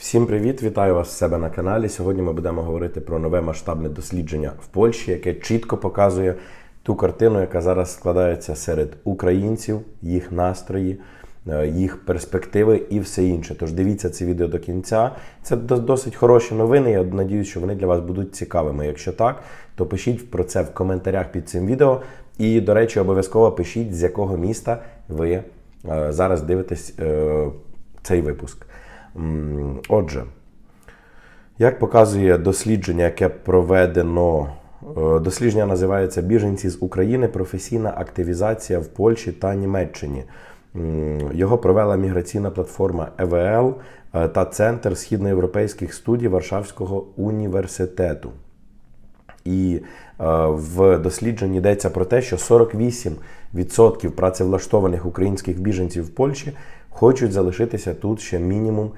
Всім привіт! Вітаю вас в себе на каналі. Сьогодні ми будемо говорити про нове масштабне дослідження в Польщі, яке чітко показує ту картину, яка зараз складається серед українців, їх настрої, е, їх перспективи і все інше. Тож дивіться це відео до кінця. Це досить хороші новини. Я надіюсь, що вони для вас будуть цікавими. Якщо так, то пишіть про це в коментарях під цим відео. І, до речі, обов'язково пишіть, з якого міста ви е, зараз дивитесь е, цей випуск. Отже, як показує дослідження, яке проведено, е, дослідження називається Біженці з України. Професійна активізація в Польщі та Німеччині. Його провела міграційна платформа ЕВЛ е, та Центр східноєвропейських студій Варшавського університету. І е, в дослідженні йдеться про те, що 48% працевлаштованих українських біженців в Польщі хочуть залишитися тут ще мінімум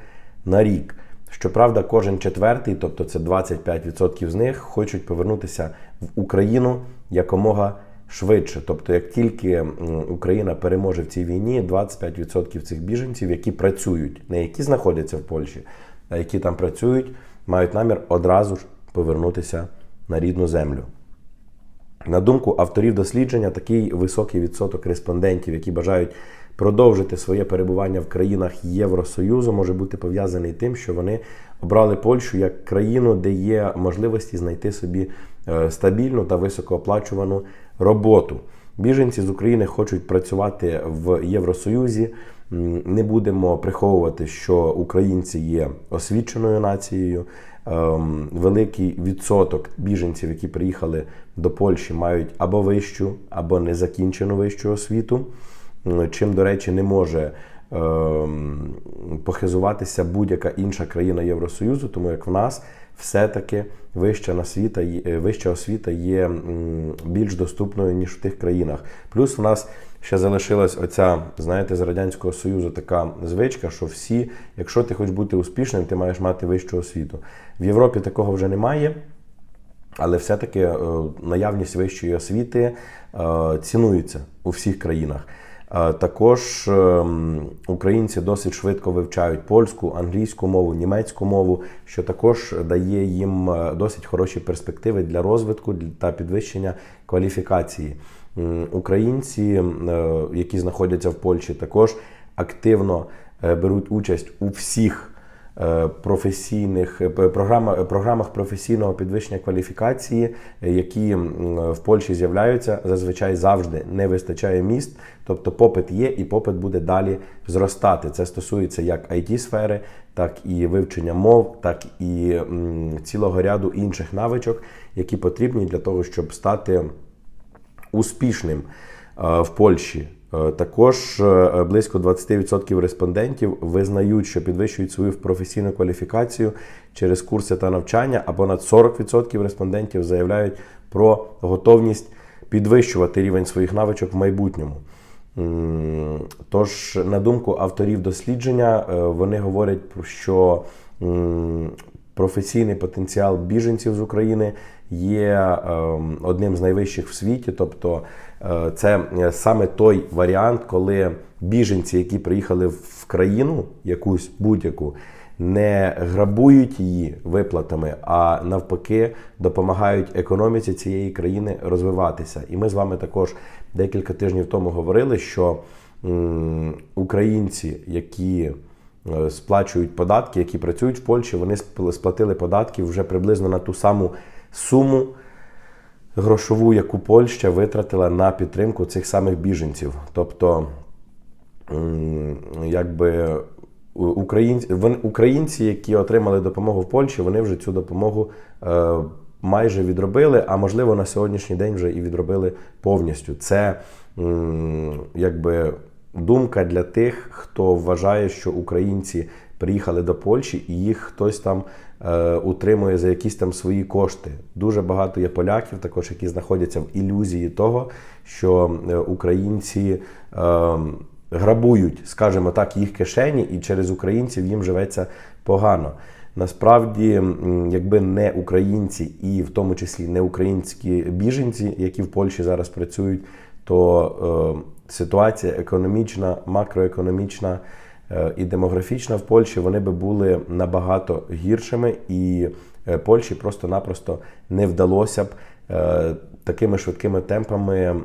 на рік. Щоправда, кожен четвертий, тобто це 25% з них, хочуть повернутися в Україну якомога швидше. Тобто, як тільки Україна переможе в цій війні, 25% цих біженців, які працюють, не які знаходяться в Польщі, а які там працюють, мають намір одразу ж повернутися на рідну землю. На думку авторів дослідження, такий високий відсоток респондентів, які бажають продовжити своє перебування в країнах Євросоюзу, може бути пов'язаний тим, що вони обрали Польщу як країну, де є можливості знайти собі е, стабільну та високооплачувану роботу. Біженці з України хочуть працювати в Євросоюзі. Не будемо приховувати, що українці є освіченою нацією. Ем, Великий відсоток біженців, які приїхали до Польщі, мають або вищу, або незакінчену вищу освіту, чим, до речі, не може ем, похизуватися будь-яка інша країна Євросоюзу, тому як в нас все-таки вища освіта, е, вища освіта є більш доступною, ніж в тих країнах. Плюс у нас ще залишилась оця, знаєте, з Радянського Союзу така звичка, що всі, якщо ти хочеш бути успішним, ти маєш мати вищу освіту. В Європі такого вже немає. Але все-таки е, наявність вищої освіти е, цінується у всіх країнах. Е, Також е, українці досить швидко вивчають польську, англійську мову, німецьку мову, що також дає їм е, досить хороші перспективи для розвитку та підвищення кваліфікації. Українці, е, які знаходяться в Польщі, також активно беруть участь у всіх професійних е, п- програма- е, програмах професійного підвищення кваліфікації, е, які в Польщі з'являються, зазвичай завжди не вистачає міст. Тобто попит є і попит буде далі зростати. Це стосується як it сфери так і вивчення мов, так і цілого ряду інших навичок, які потрібні для того, щоб стати успішним е, в Польщі. Е, Також е, близько 20% респондентів визнають, що підвищують свою професійну кваліфікацію через курси та навчання, а понад 40% респондентів заявляють про готовність підвищувати рівень своїх навичок в майбутньому. Тож, на думку авторів дослідження, е, вони говорять що професійний потенціал біженців з України є ем, одним з найвищих в світі. Тобто, е, це е, саме той варіант, коли біженці, які приїхали в країну якусь будь-яку, не грабують її виплатами, а навпаки допомагають економіці цієї країни розвиватися. І ми з вами також декілька тижнів тому говорили, що м, українці, які сплачують податки, які працюють в Польщі, вони сп- сплатили податки вже приблизно на ту саму суму грошову, яку Польща витратила на підтримку цих самих біженців. Тобто, якби українці, українці, які отримали допомогу в Польщі, вони вже цю допомогу е, майже відробили, а можливо на сьогоднішній день вже і відробили повністю. Це якби думка для тих, хто вважає, що українці приїхали до Польщі і їх хтось там е, утримує за якісь там свої кошти. Дуже багато є поляків, також які знаходяться в ілюзії того, що е, українці. Е, грабують, скажімо так, їх кишені, і через українців їм живеться погано. Насправді, якби не українці, і в тому числі не українські біженці, які в Польщі зараз працюють, то е, ситуація економічна, макроекономічна е, і демографічна в Польщі, вони би були набагато гіршими, і е, Польщі просто-напросто не вдалося б такими швидкими темпами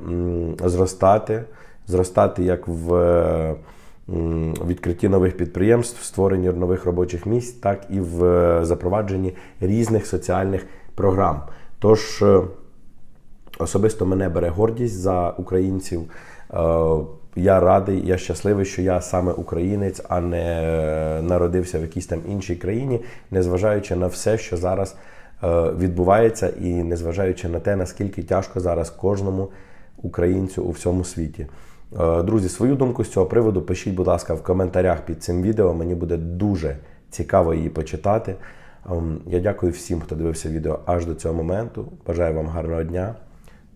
зростати, зростати як в відкритті нових підприємств, створенні нових робочих місць, так і в запровадженні різних соціальних програм. Тож особисто мене бере гордість за українців. Е, Я радий, я щасливий, що я саме українець, а не е, народився в якійсь там іншій країні, незважаючи на все, що зараз е, відбувається, і незважаючи на те, наскільки тяжко зараз кожному українцю у всьому світі. Друзі, свою думку з цього приводу пишіть, будь ласка, в коментарях під цим відео. Мені буде дуже цікаво її почитати. Ем, Я дякую всім, хто дивився відео аж до цього моменту. Бажаю вам гарного дня